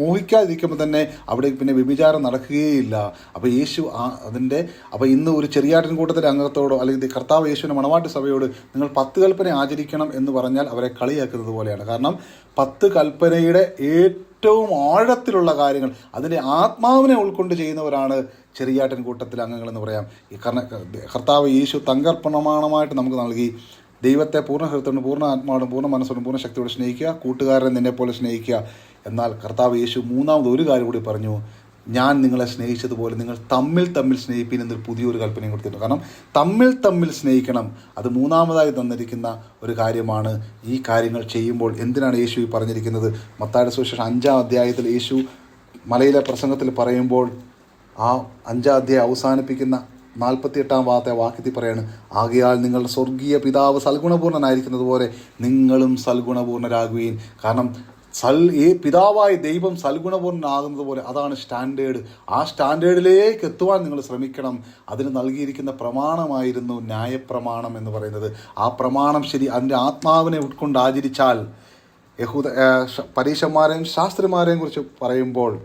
മോഹിക്കാതിരിക്കുമ്പോൾ തന്നെ അവിടെ പിന്നെ വ്യഭിചാരം നടക്കുകയില്ല അപ്പോൾ യേശു ആ അതിന്റെ അപ്പോൾ ഇന്ന് ഒരു ചെറിയാട്ടിൻ കൂട്ടത്തിലെ അംഗത്തോടോ അല്ലെങ്കിൽ കർത്താവ് യേശുവിന്റെ മണവാട്ടി സഭയോട് നിങ്ങൾ പത്ത് കൽപ്പന ആചരിക്കണം എന്ന് പറഞ്ഞാൽ അവരെ കളിയാക്കുന്നത് പോലെയാണ്. കാരണം പത്ത് കൽപ്പനയുടെ ഏറ്റവും ആഴത്തിലുള്ള കാര്യങ്ങൾ അതിന്റെ ആത്മാവിനെ ഉൾക്കൊണ്ട് ചെയ്യുന്നവരാണ് ചെറിയാട്ടൻ കൂട്ടത്തിലെ അംഗങ്ങളെന്ന് പറയാം. ഈ കർണ കർത്താവ് യേശു തങ്കർപ്പണമാണമായിട്ട് നമുക്ക് നൽകി. ദൈവത്തെ പൂർണ ഹൃദയത്തോടും പൂർണ ആത്മാവോടും പൂർണ മനസ്സോടും പൂർണ ശക്തിയോട് സ്നേഹിക്കുക കൂട്ടുകാരനെ നിന്നെ പോലെ സ്നേഹിക്കുക. എന്നാൽ കർത്താവ് യേശു മൂന്നാമത് ഒരു കാര്യം കൂടി പറഞ്ഞു. ഞാൻ നിങ്ങളെ സ്നേഹിച്ചതുപോലെ നിങ്ങൾ തമ്മിൽ തമ്മിൽ സ്നേഹിപ്പിൻ എന്നൊരു പുതിയൊരു കൽപ്പനയും കൊടുത്തിട്ടുണ്ട്. കാരണം തമ്മിൽ തമ്മിൽ സ്നേഹിക്കണം അത് മൂന്നാമതായി തന്നിരിക്കുന്ന ഒരു കാര്യമാണ്. ഈ കാര്യങ്ങൾ ചെയ്യുമ്പോൾ എന്തിനാണ് യേശു ഈ പറഞ്ഞിരിക്കുന്നത്? മത്തായുടെ സുവിശേഷം അഞ്ചാം അധ്യായത്തിൽ യേശു മലയിലെ പ്രസംഗത്തിൽ പറയുമ്പോൾ ആ അഞ്ചാം അധ്യായം അവസാനിപ്പിക്കുന്ന നാൽപ്പത്തിയെട്ടാം വാർത്ത വാക്യത്തിൽ പറയാണ്. ആകയാൽ നിങ്ങൾ സ്വർഗീയ പിതാവ് സൽഗുണപൂർണനായിരിക്കുന്നത് പോലെ നിങ്ങളും സൽഗുണപൂർണരാകുകയും കാരണം സൽ ഈ പിതാവായ ദൈവം സൽഗുണപൂർണനാകുന്നത് പോലെ അതാണ് സ്റ്റാൻഡേർഡ്. ആ സ്റ്റാൻഡേർഡിലേക്ക് എത്തുവാൻ നിങ്ങൾ ശ്രമിക്കണം. അതിന് നൽകിയിരിക്കുന്ന പ്രമാണമായിരുന്നു ന്യായപ്രമാണം എന്ന് പറയുന്നത്. ആ പ്രമാണം ശരി അതിന്റെ ആത്മാവിനെ ഉൾക്കൊണ്ട് ആചരിച്ചാൽ യഹൂദ പരീക്ഷന്മാരെയും ശാസ്ത്രിമാരെയും കുറിച്ച് പറയുമ്പോൾ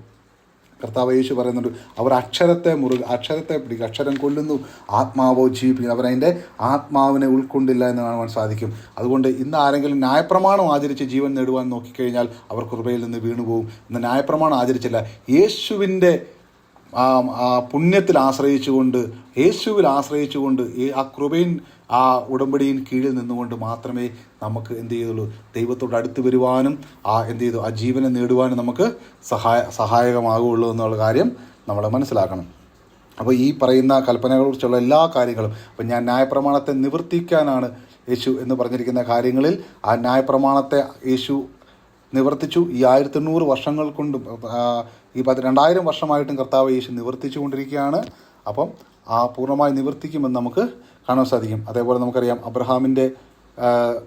കർത്താവ് യേശു പറയുന്നുണ്ട് അവർ അക്ഷരത്തെ മുറുക അക്ഷരത്തെ പിടിക്കുക അക്ഷരം കൊല്ലുന്നു. ആത്മാവോ ജീവിപ്പിക്കുന്നു അവരതിന്റെ ആത്മാവിനെ ഉൾക്കൊണ്ടില്ല എന്ന് കാണുവാൻ സാധിക്കും. അതുകൊണ്ട് ഇന്ന് ആരെങ്കിലും ന്യായപ്രമാണം ആചരിച്ച് ജീവൻ നേടുവാൻ നോക്കിക്കഴിഞ്ഞാൽ അവർ കൃപയിൽ നിന്ന് വീണുപോകും. ഇന്ന് ന്യായപ്രമാണം ആചരിച്ചില്ല. യേശുവിന്റെ ആ പുണ്യത്തിൽ ആശ്രയിച്ചുകൊണ്ട് യേശുവിൽ ആശ്രയിച്ചുകൊണ്ട് ആ കൃപയിൻ ആ ഉടമ്പടിയിൻ കീഴിൽ നിന്നുകൊണ്ട് മാത്രമേ നമുക്ക് എന്ത് ചെയ്തുള്ളൂ? ദൈവത്തോട് അടുത്ത് വരുവാനും ആ എന്ത് ചെയ്തു? ആ ജീവനെ നേടുവാനും നമുക്ക് സഹായ സഹായകമാകുള്ളൂ എന്നുള്ള കാര്യം നമ്മൾ മനസ്സിലാക്കണം. അപ്പോൾ ഈ പറയുന്ന കൽപ്പനകളെക്കുറിച്ചുള്ള എല്ലാ കാര്യങ്ങളും അപ്പം ഞാൻ ന്യായപ്രമാണത്തെ നിവർത്തിക്കാനാണ് യേശു എന്ന് പറഞ്ഞിരിക്കുന്ന കാര്യങ്ങളിൽ ആ ന്യായപ്രമാണത്തെ യേശു നിവർത്തിച്ചു. ഈ ആയിരത്തി എണ്ണൂറ് വർഷങ്ങൾ കൊണ്ട് ഈ പത്ത് രണ്ടായിരം വർഷമായിട്ടും കർത്താവ് യേശു നിവർത്തിച്ചു കൊണ്ടിരിക്കുകയാണ് അപ്പം ആ പൂർണമായി നിവർത്തിക്കുമെന്ന് നമുക്ക് കാണാൻ സാധിക്കും. അതേപോലെ നമുക്കറിയാം അബ്രഹാമിന്റെ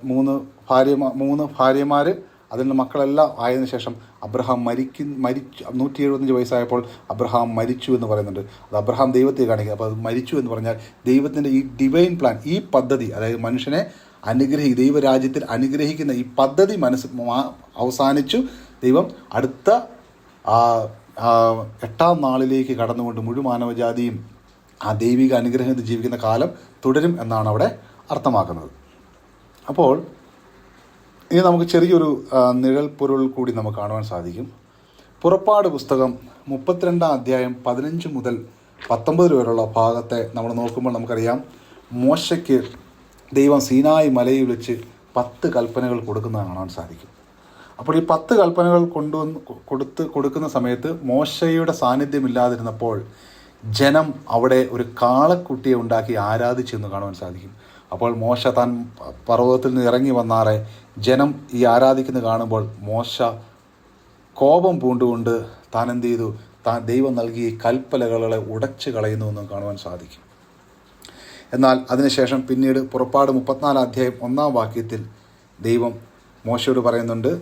മൂന്ന് ഭാര്യ മൂന്ന് ഭാര്യമാർ നിന്ന് മക്കളെല്ലാം ആയതിനു ശേഷം അബ്രഹാം മരിക്കു മരിച്ചു നൂറ്റി എഴുപത്തഞ്ച് വയസ്സായപ്പോൾ അബ്രഹാം മരിച്ചു എന്ന് പറയുന്നുണ്ട്. അത് അബ്രഹാം ദൈവത്തെ കാണിക്കുക. അപ്പോൾ അത് മരിച്ചു എന്ന് പറഞ്ഞാൽ ദൈവത്തിന്റെ ഈ ഡിവൈൻ പ്ലാൻ ഈ പദ്ധതി അതായത് മനുഷ്യനെ അനുഗ്രഹി ദൈവരാജ്യത്തിൽ അനുഗ്രഹിക്കുന്ന ഈ പദ്ധതി മനസ്സ് അവസാനിച്ചു. ദൈവം അടുത്ത എട്ടാം നാളിലേക്ക് കടന്നുകൊണ്ട് മുഴു മാനവജാതിയും ആ ദൈവിക അനുഗ്രഹത്തിൽ ജീവിക്കുന്ന കാലം തുടരും എന്നാണ് അവിടെ അർത്ഥമാക്കുന്നത്. അപ്പോൾ ഇനി നമുക്ക് ചെറിയൊരു നിഴൽ പൊരുൾ കൂടി നമുക്ക് കാണുവാൻ സാധിക്കും. പുറപ്പാട് പുസ്തകം മുപ്പത്തിരണ്ടാം അധ്യായം പതിനഞ്ച് മുതൽ പത്തൊമ്പത് വരെയുള്ള ഭാഗത്തെ നമ്മൾ നോക്കുമ്പോൾ നമുക്കറിയാം. മോശയ്ക്ക് ദൈവം സീനായി മലയിൽ വെച്ച് പത്ത് കൽപ്പനകൾ കൊടുക്കുന്നത് കാണാൻ സാധിക്കും. അപ്പോൾ ഈ പത്ത് കൽപ്പനകൾ കൊണ്ടുവന്ന് കൊടുത്ത് കൊടുക്കുന്ന സമയത്ത് മോശയുടെ സാന്നിധ്യമില്ലാതിരുന്നപ്പോൾ ജനം അവിടെ ഒരു കാളക്കുട്ടിയെ ഉണ്ടാക്കി ആരാധിച്ചു എന്ന് കാണുവാൻ സാധിക്കും. അപ്പോൾ മോശ താൻ പർവതത്തിൽ നിന്ന് ഇറങ്ങി വന്നാറെ ജനം ഈ ആരാധിക്കുന്നത് കാണുമ്പോൾ മോശ കോപം പൂണ്ടുകൊണ്ട് താൻ എന്ത് ചെയ്തു? താൻ ദൈവം നൽകിയ കൽപ്പലകളെ ഉടച്ചു കളയുന്നു എന്ന് കാണുവാൻ സാധിക്കും. എന്നാൽ അതിനുശേഷം പിന്നീട് പുറപ്പാട് മുപ്പത്തിനാല് അധ്യായം ഒന്നാം വാക്യത്തിൽ ദൈവം മോശയോട് പറയുന്നുണ്ട്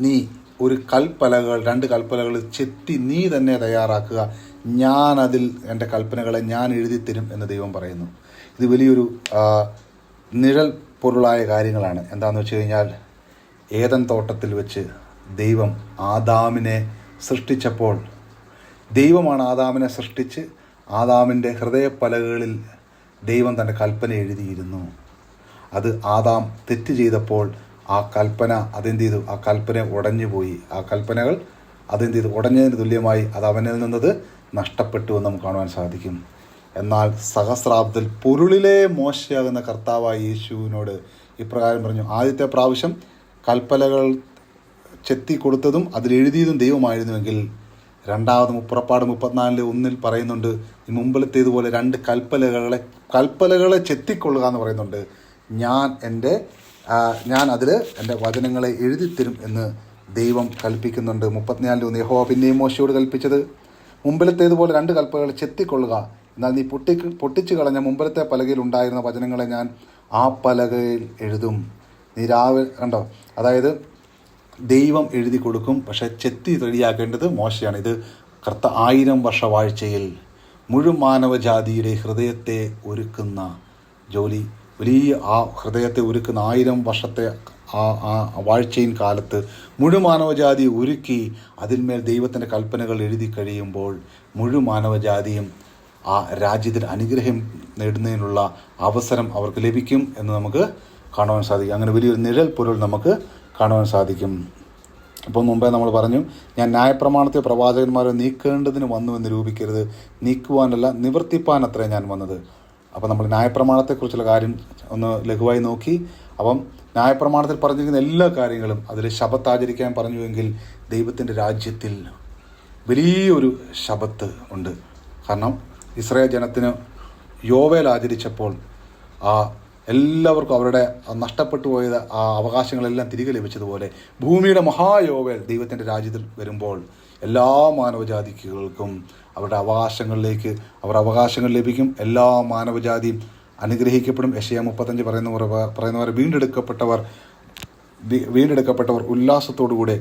നീ ഒരു കൽപ്പലകൾ രണ്ട് കൽപ്പലകൾ ചെത്തി നീ തന്നെ തയ്യാറാക്കുക. ഞാനതിൽ എന്റെ കൽപ്പനകളെ ഞാൻ എഴുതി തരും എന്ന് ദൈവം പറയുന്നു. ഇത് വലിയൊരു നിഴൽ പൊരുളായ കാര്യങ്ങളാണ്. എന്താണെന്ന് വെച്ച് കഴിഞ്ഞാൽ ഏതൻ തോട്ടത്തിൽ വെച്ച് ദൈവം ആദാമിനെ സൃഷ്ടിച്ചപ്പോൾ ദൈവമാണ് ആദാമിനെ സൃഷ്ടിച്ച് ആദാമിന്റെ ഹൃദയപ്പലകളിൽ ദൈവം തന്റെ കൽപ്പന എഴുതിയിരുന്നു. അത് ആദാം തെറ്റ് ചെയ്തപ്പോൾ ആ കൽപ്പന അതെന്ത് ചെയ്തു? ആ കൽപ്പന ഉടഞ്ഞു പോയി ആ കൽപ്പനകൾ അതെന്ത് ചെയ്തു? ഉടഞ്ഞതിന് തുല്യമായി അത് അവനിൽ നിന്നത് നഷ്ടപ്പെട്ടു എന്ന് നമുക്ക് കാണുവാൻ സാധിക്കും. എന്നാൽ സഹസ്രാബ്ദത്തിൽ പൊരുളിലെ മോശയാകുന്ന കർത്താവായ യേശുവിനോട് ഇപ്രകാരം പറഞ്ഞു ആദ്യത്തെ പ്രാവശ്യം കൽപ്പനകൾ ചെത്തി കൊടുത്തതും അതിലെഴുതിയതും ദൈവമായിരുന്നുവെങ്കിൽ രണ്ടാമത് പുറപ്പാട് മുപ്പത്തിനാലിൽ ഒന്നിൽ പറയുന്നുണ്ട് മുമ്പിലത്തേതുപോലെ രണ്ട് കൽപ്പലകളെ കൽപ്പലകളെ ചെത്തിക്കൊള്ളുക എന്ന് പറയുന്നുണ്ട്. ഞാൻ എന്റെ ഞാൻ അതിൽ എന്റെ വചനങ്ങളെ എഴുതിത്തരും എന്ന് ദൈവം കൽപ്പിക്കുന്നുണ്ട്. മുപ്പത്തിനാലിൽ ഒന്ന്. യഹോവ പിന്നെയും മോശയോട് കൽപ്പിച്ചത്. മുമ്പിലത്തേതുപോലെ രണ്ട് കൽപ്പലകൾ ചെത്തിക്കൊള്ളുക. എന്നാൽ നീ പൊട്ടി പൊട്ടിച്ചു കളഞ്ഞ മുമ്പിലത്തെ പലകയിൽ ഉണ്ടായിരുന്ന വചനങ്ങളെ ഞാൻ ആ പലകയിൽ എഴുതും. നീ രാവിലെ കണ്ടോ? അതായത് ദൈവം എഴുതി കൊടുക്കും പക്ഷേ ചെത്തി റെഡിയാക്കേണ്ടത് മോശയാണ്. ഇത് കർത്ത ആയിരം വർഷ വാഴ്ചയിൽ മുഴുവൻ മാനവജാതിയുടെ ഹൃദയത്തെ ഒരുക്കുന്ന ജോലി വലിയ ആ ഹൃദയത്തെ ഒരുക്കുന്ന ആയിരം വർഷത്തെ ആ ആ വാഴ്ചയിൻ കാലത്ത് മുഴു മാനവജാതി ഒരുക്കി അതിന്മേൽ ദൈവത്തിന്റെ കൽപ്പനകൾ എഴുതി കഴിയുമ്പോൾ മുഴു മാനവജാതിയും ആ രാജ്യത്തിന് അനുഗ്രഹം നേടുന്നതിനുള്ള അവസരം അവർക്ക് ലഭിക്കും എന്ന് നമുക്ക് കാണുവാൻ സാധിക്കും. അങ്ങനെ വലിയൊരു നിഴൽ പൊരുൾ നമുക്ക് കാണുവാൻ സാധിക്കും. അപ്പോൾ മുമ്പേ നമ്മൾ പറഞ്ഞു ഞാൻ ന്യായപ്രമാണത്തെ പ്രവാചകന്മാരെ നീക്കേണ്ടതിന് വന്നു എന്ന് രൂപിക്കരുത് നീക്കുവാനല്ല നിവർത്തിപ്പാൻ അത്രേ ഞാൻ വന്നത്. അപ്പോൾ നമ്മൾ ന്യായപ്രമാണത്തെക്കുറിച്ചുള്ള കാര്യം ഒന്ന് ലഘുവായി നോക്കി. അപ്പം ന്യായപ്രമാണത്തിൽ പറഞ്ഞിരിക്കുന്ന എല്ലാ കാര്യങ്ങളും അതിൽ ശബത്താചരിക്കാൻ പറഞ്ഞുവെങ്കിൽ ദൈവത്തിന്റെ രാജ്യത്തിൽ വലിയൊരു ശബത്ത് ഉണ്ട്. കാരണം ഇസ്രായേൽ ജനത്തിന് യോവേൽ ആചരിച്ചപ്പോൾ ആ എല്ലാവർക്കും അവരുടെ നഷ്ടപ്പെട്ടു പോയത് ആ അവകാശങ്ങളെല്ലാം തിരികെ ലഭിച്ചതുപോലെ ഭൂമിയുടെ മഹായോവൽ ദൈവത്തിന്റെ രാജ്യത്തിൽ വരുമ്പോൾ എല്ലാ മാനവജാതികൾക്കും അവരുടെ അവകാശങ്ങളിലേക്ക് അവർ അവകാശങ്ങൾ ലഭിക്കും. എല്ലാ മാനവജാതിയും അനുഗ്രഹിക്കപ്പെടും. യശയ മുപ്പത്തഞ്ച് പറയുന്നവർ പറയുന്നവർ വീണ്ടെടുക്കപ്പെട്ടവർ വീണ്ടെടുക്കപ്പെട്ടവർ ഉല്ലാസത്തോടുകൂടെ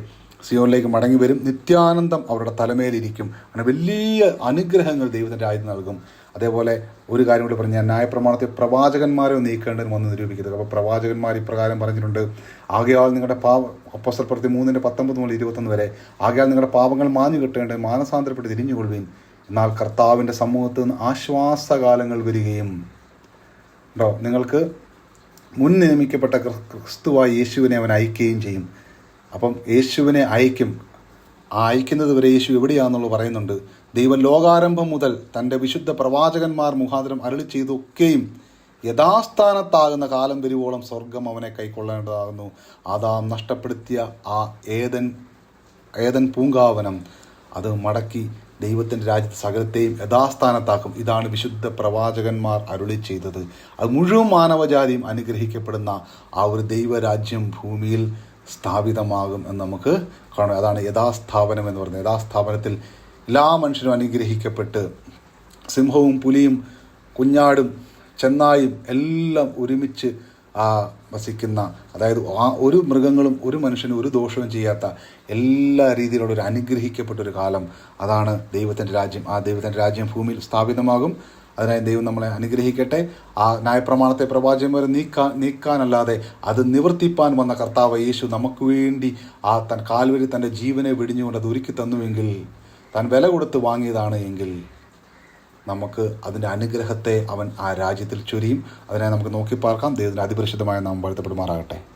സിയോനിലേക്ക് മടങ്ങി വരും. നിത്യാനന്ദം അവരുടെ തലമേലിരിക്കും. അങ്ങനെ വലിയ അനുഗ്രഹങ്ങൾ ദൈവത്തിന്റെ രാജ്യത്ത് നൽകും. അതേപോലെ ഒരു കാര്യം കൂടി പറഞ്ഞു ഞാൻ ന്യായപ്രമാണത്തെ പ്രവാചകന്മാരെ നീക്കേണ്ടതിന് വന്ന് നിരൂപിക്കുന്നത് അപ്പോൾ പ്രവാചകന്മാർ ഇപ്രകാരം പറഞ്ഞിട്ടുണ്ട്. ആകയാൽ നിങ്ങളുടെ പാവ അപ്പസർ പ്രതി മൂന്നിന്റെ പത്തൊമ്പത് മുതൽ ഇരുപത്തൊന്ന് വരെ ആകയാൽ നിങ്ങളുടെ പാപങ്ങൾ മാഞ്ഞു കിട്ടേണ്ടത് മാനസാന്തരപ്പെട്ട് തിരിഞ്ഞുകൊള്ളുകയും എന്നാൽ കർത്താവിന്റെ സമൂഹത്തിൽ നിന്ന് ആശ്വാസകാലങ്ങൾ വരികയും ഉണ്ടോ? നിങ്ങൾക്ക് മുൻ നിയമിക്കപ്പെട്ട ക്രിസ്തുവായ യേശുവിനെ അവൻ അയക്കുകയും ചെയ്യും. അപ്പം യേശുവിനെ അയക്കും. ആ അയക്കുന്നത് വരെ യേശു എവിടെയാണെന്നുള്ളത് പറയുന്നുണ്ട്. ദൈവം ലോകാരംഭം മുതൽ തന്റെ വിശുദ്ധ പ്രവാചകന്മാർ മുഖാന്തരം അരളി ചെയ്തൊക്കെയും യഥാസ്ഥാനത്താകുന്ന കാലം വരുവോളം സ്വർഗം അവനെ കൈക്കൊള്ളേണ്ടതാകുന്നു. ആദാം നഷ്ടപ്പെടുത്തിയ ആ ഏതൻ ഏതൻ പൂങ്കാവനം അത് മടക്കി ദൈവത്തിന്റെ രാജ്യത്ത് സകലത്തെയും യഥാസ്ഥാനത്താക്കും. ഇതാണ് വിശുദ്ധ പ്രവാചകന്മാർ അരുളി ചെയ്തത്. അത് മുഴുവൻ മാനവജാതിയും അനുഗ്രഹിക്കപ്പെടുന്ന ആ ഒരു ദൈവരാജ്യം ഭൂമിയിൽ സ്ഥാപിതമാകും എന്ന് നമുക്ക് കാണാം. അതാണ് യഥാസ്ഥാപനം എന്ന് പറയുന്നത്. യഥാസ്ഥാപനത്തിൽ എല്ലാ മനുഷ്യരും അനുഗ്രഹിക്കപ്പെട്ട് സിംഹവും പുലിയും കുഞ്ഞാടും ചെന്നായും എല്ലാം ഒരുമിച്ച് ആ വസിക്കുന്ന അതായത് ആ ഒരു മൃഗങ്ങളും ഒരു മനുഷ്യനും ഒരു ദോഷവും ചെയ്യാത്ത എല്ലാ രീതിയിലുള്ള ഒരു അനുഗ്രഹിക്കപ്പെട്ട ഒരു കാലം. അതാണ് ദൈവത്തിന്റെ രാജ്യം. ആ ദൈവത്തിന്റെ രാജ്യം ഭൂമിയിൽ സ്ഥാപിതമാകും. അതിനായി ദൈവം നമ്മളെ അനുഗ്രഹിക്കട്ടെ. ആ ന്യായപ്രമാണത്തെ വരെ നീക്കാൻ നീക്കാനല്ലാതെ അത് നിവർത്തിപ്പാൻ വന്ന കർത്താവ് യേശു നമുക്ക് വേണ്ടി ആ തൻ കാൽവരി തന്റെ ജീവനെ വെടിഞ്ഞുകൊണ്ട് അത് ഒരുക്കി തന്നുവെങ്കിൽ തൻ വില കൊടുത്ത് വാങ്ങിയതാണ് എങ്കിൽ നമുക്ക് അതിന്റെ അനുഗ്രഹത്തെ അവൻ ആ രാജ്യത്തിൽ ചൊരിയും. അതിനെ നമുക്ക് നോക്കി പാർക്കാം ദൈവത്തിന്റെ അതിപരിശുദ്ധമായ നാം വാഴ്ത്തപ്പെടുമാറാകട്ടെ.